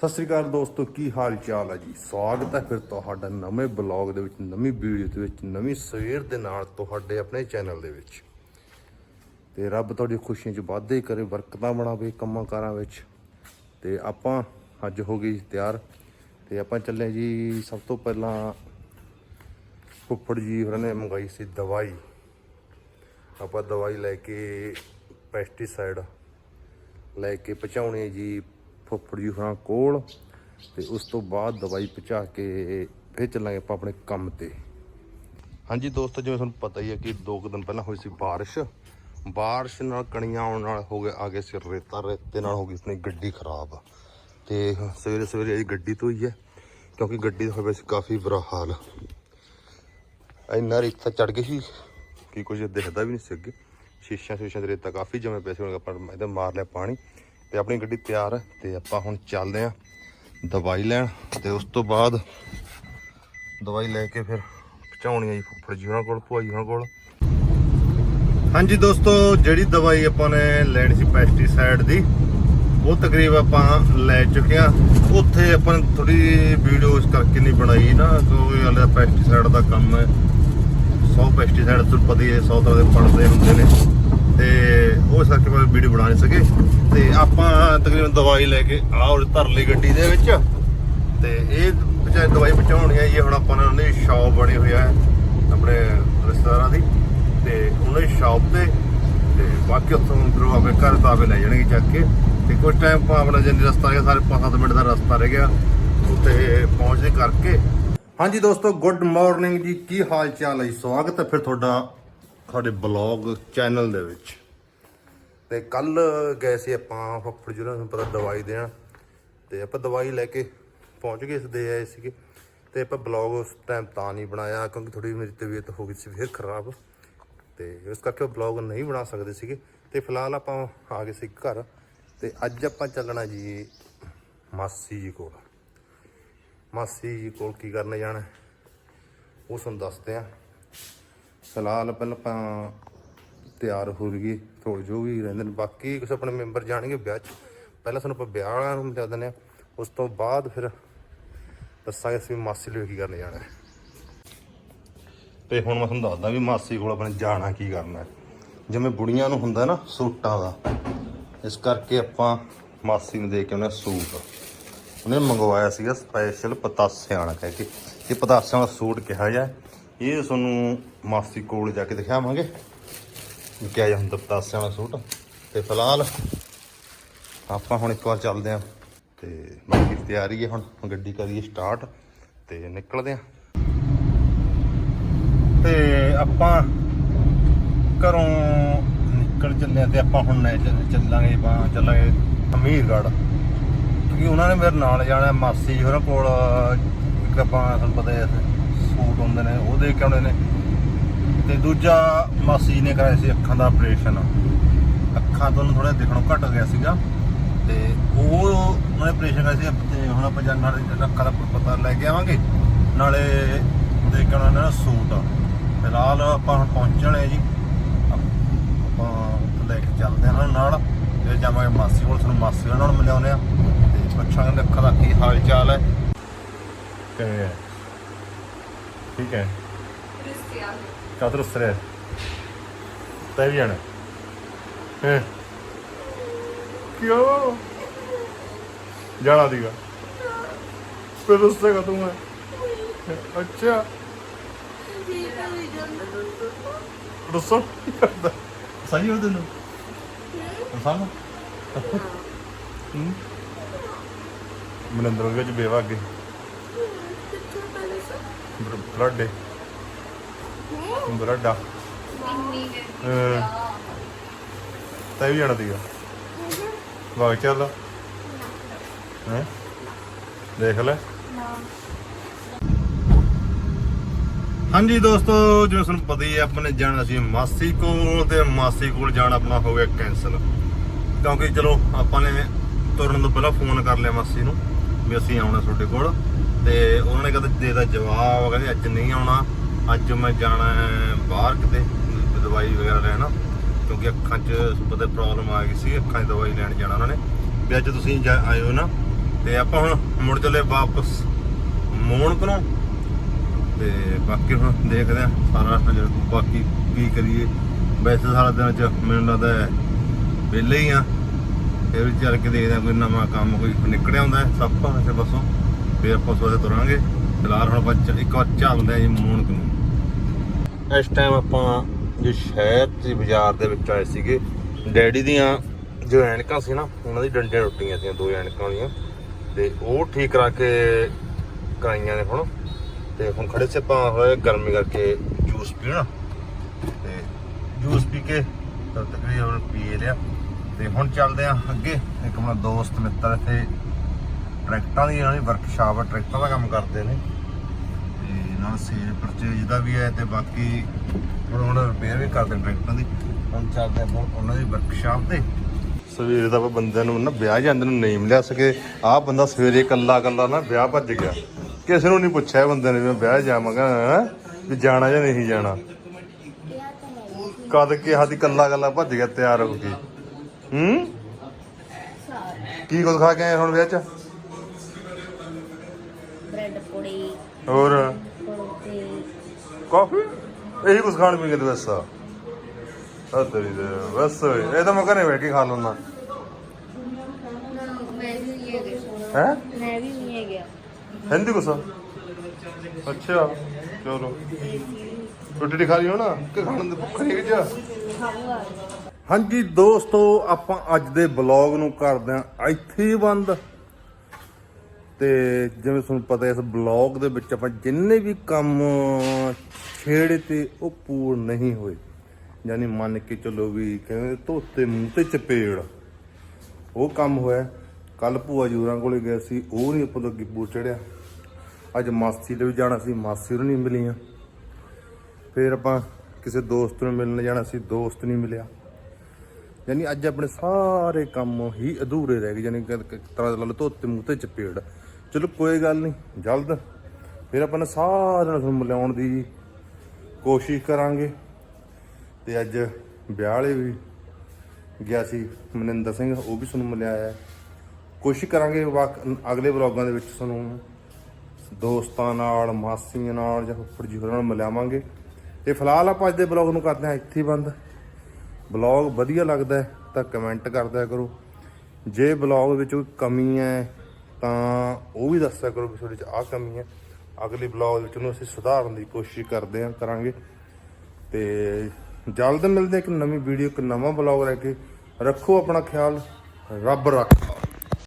ਸਤਿ ਸ੍ਰੀ ਅਕਾਲ ਦੋਸਤੋ, ਕੀ ਹਾਲ ਚਾਲ ਹੈ ਜੀ? ਸਵਾਗਤ ਹੈ ਫਿਰ ਤੁਹਾਡਾ ਨਵੇਂ ਬਲੌਗ ਦੇ ਵਿੱਚ, ਨਵੀਂ ਵੀਡੀਓ ਦੇ ਵਿੱਚ, ਨਵੀਂ ਸਵੇਰ ਦੇ ਨਾਲ ਤੁਹਾਡੇ ਆਪਣੇ ਚੈਨਲ ਦੇ ਵਿੱਚ। ਤੇ ਰੱਬ ਤੁਹਾਡੀ ਖੁਸ਼ੀਆਂ 'ਚ ਵਾਧੇ ਕਰੇ, ਬਰਕਤਾਂ ਬਣਾਵੇ ਕੰਮਾਂ ਕਾਰਾਂ ਵਿੱਚ। ਤੇ ਆਪਾਂ ਅੱਜ ਹੋ ਗਈ ਤਿਆਰ। ਤੇ ਆਪਾਂ ਚੱਲੇ ਜੀ ਸਭ ਤੋਂ ਪਹਿਲਾਂ ਫੁੱਫੜ ਜੀ ਹੋਰਾਂ ਨੇ ਮੰਗਾਈ ਸੀ ਦਵਾਈ। ਆਪਾਂ ਦਵਾਈ ਲੈ ਕੇ ਪੈਸਟੀਸਾਈਡ ਲੈ ਕੇ ਪਹੁੰਚਾਉਣੀ ਜੀ। ਫੁੱਫੜ ਜੀ ਹੋਰਾਂ ਕੋਲ ਤੇ ਉਸ ਤੋਂ ਬਾਅਦ ਦਵਾਈ ਪਹੁੰਚਾ ਕੇ ਫਿਰ ਚੱਲਾਂਗੇ ਆਪਾਂ ਆਪਣੇ ਕੰਮ ਤੇ। ਹਾਂਜੀ ਦੋਸਤੋ, ਜਿਵੇਂ ਤੁਹਾਨੂੰ ਪਤਾ ਹੀ ਹੈ ਕਿ 2 ਦਿਨ ਪਹਿਲਾਂ ਹੋਈ ਸੀ ਬਾਰਿਸ਼। ਬਾਰਿਸ਼ ਨਾਲ ਕਣੀਆਂ ਆਉਣ ਨਾਲ ਹੋ ਗਿਆ ਆਗੇ ਸਿਰ ਰੇਤਾ, ਰੇਤੇ ਨਾਲ ਹੋ ਗਈ ਆਪਣੀ ਗੱਡੀ ਖਰਾਬ। ਤੇ ਸਵੇਰੇ ਸਵੇਰੇ ਇਹ ਗੱਡੀ ਧੋਈ ਹੈ ਕਿਉਂਕਿ ਗੱਡੀ ਦਾ ਹੋਇਆ ਸੀ ਕਾਫੀ ਬੁਰਾ ਹਾਲ। ਇੰਨਾ ਰੇਤਾ ਚੜ ਗਈ ਸੀ ਕਿ ਕੁਝ ਦਿਖਦਾ ਵੀ ਨਹੀਂ ਸੀ ਅੱਗੇ। ਸ਼ੀਸ਼ਾ ਸ਼ੀਸ਼ਾ ਦੇ ਰੇਤਾ ਕਾਫੀ ਜਮੇ ਪੈਸੇ ਹੋਣਗੇ ਪਰ ਇਹਦਾ ਮਾਰ ਲਿਆ ਪਾਣੀ। ਤੇ ਆਪਣੀ ਗੱਡੀ ਤਿਆਰ ਹੈ ਤੇ ਆਪਾਂ ਹੁਣ ਚੱਲਦੇ ਆਂ ਦਵਾਈ ਲੈਣ ਤੇ ਉਸ ਤੋਂ ਬਾਅਦ ਦਵਾਈ ਲੈ ਕੇ ਫਿਰ ਪਹੁੰਚਾਉਣੀ ਹੈ ਜੀ ਫੁੱਫੜ ਜੀ ਉਹਨਾਂ ਕੋਲ, ਭੂਆ ਜੀ ਉਹਨਾਂ ਕੋਲ। ਹਾਂਜੀ ਦੋਸਤੋ, ਜਿਹੜੀ ਦਵਾਈ ਆਪਾਂ ਨੇ ਲੈਣੀ ਸੀ ਪੈਸਟੀਸਾਈਡ ਦੀ, ਉਹ ਤਕਰੀਬ ਆਪਾਂ ਲੈ ਚੁੱਕੇ ਆ ਉੱਥੇ ਆਪਾਂ ਨੇ ਥੋੜੀ ਵੀਡੀਓ ਇਸ ਕਰਕੇ ਨਹੀਂ ਬਣਾਈ ਨਾ ਕਿਉਂਕਿ ਹਲੇ ਪੈਸਟੀਸਾਈਡ ਦਾ ਕੰਮ ਹੈ। 100 ਪੈਸਟੀਸਾਈਡ ਤੁਹਾਨੂੰ ਪਤਾ ਹੀ ਹੈ 100 ਤਰ੍ਹਾਂ ਦੇ ਪੜਦੇ ਹੁੰਦੇ ਨੇ। ਤੇ ਉਹ ਕਰਕੇ ਮੈਂ ਵੀਡੀਓ ਬਣਾ ਨਹੀਂ ਸਕੇ। ਤੇ ਆਪਾਂ ਤਕਰੀਬਨ ਦਵਾਈ ਲੈ ਕੇ ਆਹ ਉਹ ਧਰ ਲਈ ਗੱਡੀ ਦੇ ਵਿੱਚ। ਤੇ ਇਹ ਵਿਚਾਰੇ ਦਵਾਈ ਪਹੁੰਚਾਉਣੀ ਹੈ ਇਹ ਹੁਣ ਆਪਾਂ ਨੇ ਉਹਨਾਂ ਦੀ ਸ਼ਾਪ ਬਣੀ ਹੋਈ ਹੈ, ਆਪਣੇ ਰਿਸ਼ਤੇਦਾਰਾਂ ਦੀ। ਤੇ ਉਹਨਾਂ ਦੀ ਸ਼ਾਪ ਤੇ ਤੇ ਬਾਕੀ ਉੱਥੋਂ ਫਿਰ ਆਪਣੇ ਘਰ ਤਾਵੇ ਲੈ ਜਾਣਗੇ ਚੱਕ ਕੇ। ਤੇ ਕੁਝ ਟਾਈਮ ਆਪਾਂ ਆਪਣਾ ਜਿੰਨੇ ਰਸਤਾ ਰਹਿ ਗਿਆ, ਸਾਰੇ 5-7 ਮਿੰਟ ਦਾ ਰਸਤਾ ਰਹਿ ਗਿਆ। ਉੱਥੇ ਪਹੁੰਚਦੇ ਕਰਕੇ। ਹਾਂਜੀ ਦੋਸਤੋ ਗੁੱਡ ਮਾਰਨਿੰਗ ਜੀ। ਕੀ ਹਾਲ ਚਾਲ ਹੈ ਜੀ? ਸਵਾਗਤ ਹੈ ਫਿਰ ਤੁਹਾਡਾ ਸਾਡੇ ਬਲੌਗ ਚੈਨਲ ਦੇ ਵਿੱਚ। ਤੇ ਕੱਲ ਗਏ ਸੀ ਆਪਾਂ ਫੱਫੜ ਜੀ ਨੂੰ ਪਤਾ ਦਵਾਈ ਦੇਣ। ਤੇ ਆਪਾਂ ਦਵਾਈ ਲੈ ਕੇ ਪਹੁੰਚ ਗਏ ਸਦੇ ਆਏ ਸੀਗੇ। ਤੇ ਆਪਾਂ ਬਲੌਗ ਉਸ ਟਾਈਮ ਤਾਂ ਨਹੀਂ ਬਣਾਇਆ, ਕਿਉਂਕਿ ਥੋੜੀ ਮੇਰੀ ਤਬੀਅਤ ਹੋ ਗਈ ਸੀ, ਫਿਰ ਖਰਾਬ। ਤੇ ਇਸ ਕਰਕੇ ਉਹ ਬਲੌਗ ਨਹੀਂ ਬਣਾ ਸਕਦੇ ਸੀਗੇ। ਤੇ ਫਿਲਹਾਲ ਆਪਾਂ ਆ ਗਏ ਸੀ ਘਰ। ਤੇ ਅੱਜ ਆਪਾਂ ਚੱਲਣਾ ਜੀ ਮਾਸੀ ਜੀ ਕੋਲ। ਮਾਸੀ ਜੀ ਕੋਲ ਕੀ ਕਰਨ ਜਾਣਾ, ਉਹ ਤੁਹਾਨੂੰ ਦੱਸਦੇ ਆ। ਫਿਲਹਾਲ ਪਹਿਲਾਂ ਆਪਾਂ ਤਿਆਰ ਹੋ ਗਏ ਥੋੜੇ ਜੋ ਵੀ ਰਹਿੰਦੇ ਨੇ। ਬਾਕੀ ਕੁਝ ਆਪਣੇ ਮੈਂਬਰ ਜਾਣਗੇ ਵਿਆਹ 'ਚ। ਪਹਿਲਾਂ ਸਾਨੂੰ ਆਪਾਂ ਵਿਆਹ ਵਾਲਿਆਂ ਨੂੰ ਮਿਲਾ ਦਿੰਦੇ ਆ ਉਸ ਤੋਂ ਬਾਅਦ ਫਿਰ ਦੱਸਾਂਗੇ ਅਸੀਂ ਮਾਸੀ ਲਈ ਕੀ ਕਰਨ ਜਾਣਾ ਹੈ। ਤੇ ਹੁਣ ਮੈਂ ਤੁਹਾਨੂੰ ਦੱਸਦਾ ਵੀ ਮਾਸੀ ਕੋਲ ਆਪਣੇ ਜਾਣਾ ਕੀ ਕਰਨਾ ਹੈ। ਜਿਵੇਂ ਬੁੜੀਆਂ ਨੂੰ ਹੁੰਦਾ ਨਾ ਸੂਟਾਂ ਦਾ, ਇਸ ਕਰਕੇ ਆਪਾਂ ਮਾਸੀ ਨੂੰ ਦੇ ਕੇ ਉਹਨੇ ਸੂਟ। ਉਹਨੇ ਮੰਗਵਾਇਆ ਸੀਗਾ ਸਪੈਸ਼ਲ ਪਤਾਸਿਆਂ ਵਾਲਾ ਕਹਿ ਕੇ। ਇਹ ਪਤਾਸਿਆਂ ਵਾਲਾ ਸੂਟ ਕਿਹਾ ਜਾ ਇਹ ਤੁਹਾਨੂੰ ਮਾਸੀ ਕੋਲ ਜਾ ਕੇ ਦਿਖਾਵਾਂਗੇ। ਕਿਹਾ ਜਾ ਹੁੰਦਾ ਪਤਾਸਿਆਂ ਵਾਲਾ ਸੂਟ। ਤੇ ਫਿਲਹਾਲ ਆਪਾਂ ਹੁਣ ਇੱਕ ਵਾਰ ਚੱਲਦੇ ਆਂ ਤੇ ਬਾਕੀ ਤਿਆਰੀ ਹੈ ਹੁਣ। ਗੱਡੀ ਕਰੀਏ ਸਟਾਰਟ ਤੇ ਨਿਕਲਦੇ ਆਂ ਤੇ ਆਪਾਂ ਘਰੋਂ ਨਿਕਲ ਚੱਲੇ ਆਂ ਤੇ ਆਪਾਂ ਹੁਣ ਚੱਲਾਂਗੇ ਆਪਾਂ ਚੱਲਾਂਗੇ ਅਮੀਰਗੜ੍ਹ। ਕਿਉਂਕਿ ਉਹਨਾਂ ਨੇ ਮੇਰੇ ਨਾਲ ਜਾਣਾ, ਮਾਸੀ ਜੀ ਹੋਰਾਂ ਕੋਲ, ਇੱਕ ਆਪਾਂ, ਤੁਹਾਨੂੰ ਪਤਾ ਹੈ ਸੂਟ ਹੁੰਦੇ ਨੇ, ਉਹ ਦੇ ਕੇ ਆਉਣੇ ਨੇ। ਤੇ ਦੂਜਾ ਮਾਸੀ ਜੀ ਨੇ ਕਰਾਇਆ ਸੀ ਅੱਖਾਂ ਦਾ ਆਪਰੇਸ਼ਨ ਅੱਖਾਂ ਤੋਂ ਥੋੜਾ ਦੇਖਣੋਂ ਘਟ ਗਿਆ ਸੀਗਾ। ਤੇ ਉਹ ਉਹਨੇ ਆਪਰੇਸ਼ਨ ਕਰਿਆ ਸੀ ਤੇ ਹੁਣ ਆਪਾਂ ਜਾਣ ਨਾਲ ਅੱਖਾਂ ਦਾ ਪਤਾ ਲੈ ਕੇ ਆਵਾਂਗੇ। ਨਾਲੇ ਦੇਖ ਕੇ ਆਉਣਾ ਨੇ ਸੂਟ। ਫਿਲਹਾਲ ਆਪਾਂ ਹੁਣ ਪਹੁੰਚਣੇ ਜੀ। ਆਪਾਂ ਲੈ ਕੇ ਚੱਲਦੇ ਹਾਂ ਉਹਨਾਂ ਨਾਲ। ਫਿਰ ਜਾਵਾਂਗੇ ਮਾਸੀ ਕੋਲ, ਤੁਹਾਨੂੰ ਮਾਸੀ ਉਹਨਾਂ ਨਾਲ ਮਿਲਾਉਂਦੇ ਆ ਤੇ ਪੁੱਛਾਂਗੇ ਅੱਖਾਂ ਦਾ ਕੀ ਹਾਲ ਚਾਲ ਹੈ। ਕਿਵੇਂ ਹੈ ਉਸਰੇ ਤੈ ਵੀ ਜਾਣਾ। ਹੈ? ਕਿਉਂ? ਜਾਣਾ ਦੀਗਾ ਫਿਰ ਉਸਸੇ ਕਾ ਤੂੰ ਹੈ ਅੱਛਾ। ਰਸੋ। ਸਹੀ ਹੋ ਤੈਨੂੰ। ਹੂੰ। ਮਨਿੰਦਰ ਵਿੱਚ ਬੇਵਾ ਅੱਗੇ। ਬਲੱਡ ਬਲੱਡਾ ਤੈ ਵੀ ਜਾਣਾ ਦੀਗਾ ਵਾਗ ਚੱਲ। ਹੈ? ਦੇਖ ਲੈ। ਹਾਂਜੀ ਦੋਸਤੋ ਜਿਵੇਂ ਤੁਹਾਨੂੰ ਪਤਾ ਹੀ ਹੈ ਆਪਾਂ ਨੇ ਜਾਣਾ ਸੀ ਮਾਸੀ ਕੋਲ ਤੇ ਮਾਸੀ ਕੋਲ ਜਾਣਾ ਆਪਣਾ ਹੋ ਗਿਆ ਕੈਨਸਲ ਕਿਉਂਕਿ ਚਲੋ ਆਪਾਂ ਨੇ ਤੁਰਨ ਤੋਂ ਪਹਿਲਾਂ ਫੋਨ ਕਰ ਲਿਆ ਮਾਸੀ ਨੂੰ ਵੀ ਅਸੀਂ ਆਉਣਾ ਤੁਹਾਡੇ ਕੋਲ। ਤੇ ਉਹਨਾਂ ਨੇ ਕਹਿੰਦੇ ਦੇ ਦਾ ਜਵਾਬ ਕਹਿੰਦੇ ਅੱਜ ਨਹੀਂ ਆਉਣਾ, ਅੱਜ ਮੈਂ ਜਾਣਾ ਬਾਹਰ ਕਿਤੇ, ਦਵਾਈ ਵਗੈਰਾ ਲੈਣਾ, ਕਿਉਂਕਿ ਅੱਖਾਂ 'ਚ ਪਤਾ ਪ੍ਰੋਬਲਮ ਆ ਗਈ ਸੀ, ਅੱਖਾਂ 'ਚ ਦਵਾਈ ਲੈਣ ਜਾਣਾ ਉਹਨਾਂ ਨੇ, ਵੀ ਅੱਜ ਤੁਸੀਂ ਜਾ- ਆਇਓ ਨਾ, ਤੇ ਆਪਾਂ ਹੁਣ ਮੁੜ ਚੱਲੇ ਵਾਪਸ ਮੋਣਕ ਨੂੰ, ਤੇ ਬਾਕੀ ਹੁਣ ਦੇਖਦੇ ਆ ਸਾਰਾ ਫਿਰ ਬਾਕੀ ਕੀ ਕਰੀਏ। ਵੈਸੇ ਸਾਰਾ ਦਿਨ ਚ ਮੈਨੂੰ ਲੱਗਦਾ ਵਿਹਲੇ ਹੀ ਆ, ਫਿਰ ਵੀ ਚੱਲ ਕੇ ਦੇਖਦੇ ਆ ਕੋਈ ਨਵਾਂ ਕੰਮ ਕੋਈ ਨਿਕੜਿਆ ਹੁੰਦਾ ਸਭ ਤੋਂ ਕਿਸੇ ਪਾਸੋਂ ਫਿਰ ਆਪਾਂ ਸਵੇਰੇ ਤੁਰਾਂਗੇ। ਫਿਲਹਾਲ ਹੁਣ ਆਪਾਂ ਇੱਕ ਵਾਰ ਚੱਲਦੇ ਆ ਜੀ ਮੋਣਕ ਨੂੰ ਇਸ ਟਾਈਮ ਆਪਾਂ ਜੋ ਸ਼ਹਿਰ ਦੇ ਬਾਜ਼ਾਰ ਦੇ ਵਿੱਚ ਆਏ ਸੀਗੇ, ਡੈਡੀ ਦੀਆਂ ਜੋ ਐਨਕਾਂ ਸੀ ਨਾ, ਉਹਨਾਂ ਦੀ ਡੰਡੀਆਂ ਟੁੱਟੀਆਂ ਸੀ ਦੋ ਐਨਕਾਂ ਵਾਲੀਆਂ। ਤੇ ਉਹ ਠੀਕ ਕਰਾ ਕੇ ਕਰਾਈਆਂ ਨੇ ਹੁਣ। ਤੇ ਹੁਣ ਖੜੇ ਸੇ ਆਪਾਂ ਹੋਏ ਗਰਮੀ ਕਰਕੇ ਜੂਸ ਪੀਣਾ। ਤੇ ਜੂਸ ਪੀ ਕੇ ਤਾਂ ਤਕਰੀਬਨ ਪੀ ਲਿਆ। ਤੇ ਹੁਣ ਚੱਲਦੇ ਆ ਅੱਗੇ। ਇੱਕ ਮੇਰਾ ਦੋਸਤ ਮਿੱਤਰ ਇੱਥੇ ਟਰੈਕਟਰਾਂ ਦੀ ਇਹਨਾਂ ਦੀ ਵਰਕਸ਼ਾਪ ਹੈ ਟਰੈਕਟਰਾਂ ਦਾ ਕੰਮ ਕਰਦੇ ਨੇ। ਤੇ ਨਾਲ ਸੇਲ ਪਰਚੇਜ ਦਾ ਵੀ ਹੈ ਤੇ ਬਾਕੀ ਹੁਣ ਰਿਪੇਅਰ ਵੀ ਕਰਦੇ ਨੇ ਟਰੈਕਟਰਾਂ ਦੀ। ਹੁਣ ਚੱਲਦੇ ਆਪਾਂ ਉਹਨਾਂ ਦੀ ਵਰਕਸ਼ਾਪ ਤੇ। ਸਵੇਰੇ ਦਾ ਆਪਾਂ ਬੰਦਿਆਂ ਨੂੰ ਨਾ ਵਿਆਹ ਜਾਂਦੇ ਨੂੰ ਨਹੀਂ ਮਿਲਿਆ ਸਕੇ। ਆਹ ਬੰਦਾ ਸਵੇਰੇ ਇਕੱਲਾ ਇਕੱਲਾ ਨਾ ਵਿਆਹ ਭੱਜ ਗਿਆ। ਕਿਸੇ ਨੂੰ ਨਹੀਂ ਪੁੱਛਿਆ ਬੰਦੇ ਨੇ ਵੀ ਮੈਂ ਵਿਆਹ ਜਾਵਾਂਗਾ ਵੀ ਜਾਣਾ ਜਾਂ ਨਹੀਂ ਜਾਣਾ? ਕਦ ਕਿਹਾ ਦੀ ਇਕੱਲਾ ਕੱਲਾ ਭੱਜ ਗਿਆ, ਤਿਆਰ ਹੋ ਕੇ। ਹੂੰ? ਕੀ ਕੁਝ ਖਾ ਕੇ ਆਏ ਹੁਣ ਵਿਆਹ ਚ? ਹੋਰ? ਤੇ ਕਾਫੀ? ਇਹੀ ਕੁਝ ਖਾਣ ਪੀਣ ਦੇ ਬਸ ਆ। ਆ ਤੇਰੀ ਦੇ ਬਸ ਇਹ ਤਾਂ ਮੈਂ ਘਰੇ ਬੈਠ ਕੇ ਖਾ ਲੈਣਾ ਮੈਂ ਵੀ ਨਹੀਂ ਗਿਆ ਹੈ? ਮੈਂ ਵੀ ਨਹੀਂ ਗਿਆ ਹਿੰਦੀ ਕੁਛ? ਅੱਛਾ ਚਲੋ। ਰੋਟੀ ਟੀ ਖਾ ਲਈ ਹੋ ਨਾ। ਕਿ ਖਾਣ ਦੇ ਭੁੱਖ ਨਹੀਂ ਜਾ ਖਾਊਗਾ ਹਾਂਜੀ। ਦੋਸਤੋ ਆਪਾਂ ਅੱਜ ਦੇ ਬਲੌਗ ਨੂੰ ਕਰਦੇ ਆਂ ਇੱਥੇ ਹੀ ਬੰਦ। ਤੇ ਜਿਵੇਂ ਤੁਹਾਨੂੰ ਪਤਾ ਇਸ ਬਲੌਗ ਦੇ ਵਿੱਚ ਆਪਾਂ ਜਿੰਨੇ ਵੀ ਕੰਮ ਛੇੜੇ ਤੇ ਉਹ ਪੂਰ ਨਹੀਂ ਹੋਏ। ਯਾਨੀ ਮੰਨ ਕੇ ਚਲੋ ਵੀ ਕਹਿੰਦੇ ਧੋਤੇ ਮੂੰਹ ਤੇ ਚਪੇੜ, ਉਹ ਕੰਮ ਹੋਇਆ। ਕੱਲ ਭੂਆ ਜੂਰਾਂ ਕੋਲੇ ਗਏ ਸੀ, ਉਹ ਨਹੀਂ ਆਪਾਂ ਤੋਂ ਅੱਗੇ ਪੂਰ ਚੜਿਆ ਅੱਜ ਮਾਸੀ ਦੇ ਵੀ ਜਾਣਾ ਸੀ, ਮਾਸੀ ਨੂੰ ਨਹੀਂ ਮਿਲੀਆਂ। ਫਿਰ ਆਪਾਂ ਕਿਸੇ ਦੋਸਤ ਨੂੰ ਮਿਲਣ ਜਾਣਾ ਸੀ, ਦੋਸਤ ਨਹੀਂ ਮਿਲਿਆ। ਯਾਨੀ ਅੱਜ ਆਪਣੇ ਸਾਰੇ ਕੰਮ ਹੀ ਅਧੂਰੇ ਰਹਿ ਗਏ, ਯਾਨੀ ਤਰ੍ਹਾਂ ਦਾ ਲਾ ਧੋਤੇ ਮੂੰਹ ਤੇ ਚਪੇੜ। ਚਲੋ ਕੋਈ ਗੱਲ ਨਹੀਂ, ਜਲਦ। ਫਿਰ ਆਪਾਂ ਨੇ ਸਾਰਿਆਂ ਨੂੰ ਤੁਹਾਨੂੰ ਮਿਲਾਉਣ ਦੀ ਕੋਸ਼ਿਸ਼ ਕਰਾਂਗੇ। ਤੇ ਅੱਜ ਵਿਆਹ ਵਾਲੇ ਵੀ ਗਿਆ ਸੀ ਮਨਿੰਦਰ ਸਿੰਘ, ਉਹ ਵੀ ਤੁਹਾਨੂੰ ਮਿਲਿਆ ਹੈ। ਕੋਸ਼ਿਸ਼ ਕਰਾਂਗੇ ਵਾਕ- ਅਗਲੇ ਵਲੌਗਾਂ ਦੇ ਵਿੱਚ ਤੁਹਾਨੂੰ ਦੋਸਤਾਂ ਨਾਲ, ਮਾਸੀਆਂ ਨਾਲ ਜਾਂ ਫੁੱਫੜ ਜੀ ਹੋਰਾਂ ਨਾਲ ਮਿਲਾਵਾਂਗੇ। ਤੇ ਫਿਲਹਾਲ ਆਪਾਂ ਅੱਜ ਦੇ ਬਲੌਗ ਨੂੰ ਕਰਦੇ ਹਾਂ ਇੱਥੇ ਬੰਦ। ਬਲੌਗ ਵਧੀਆ ਲੱਗਦਾ ਤਾਂ ਕਮੈਂਟ ਕਰਦਿਆ ਕਰੋ। ਜੇ ਬਲੌਗ ਵਿੱਚ ਕੋਈ ਕਮੀ ਹੈ ਤਾਂ ਉਹ ਵੀ ਦੱਸਿਆ ਕਰੋ ਵੀ ਤੁਹਾਡੇ 'ਚ ਆਹ ਕਮੀ ਹੈ। ਅਗਲੇ ਬਲੌਗ ਵਿੱਚ ਉਹਨੂੰ ਅਸੀਂ ਸੁਧਾਰਨ ਦੀ ਕੋਸ਼ਿਸ਼ ਕਰਦੇ ਹਾਂ, ਕਰਾਂਗੇ। ਤੇ ਜਲਦ ਮਿਲਦੇ ਇੱਕ ਨਵੀਂ ਵੀਡੀਓ ਇੱਕ ਨਵਾਂ ਬਲੌਗ ਲੈ ਕੇ। ਰੱਖੋ ਆਪਣਾ ਖਿਆਲ, ਰੱਬ ਰੱਖਾ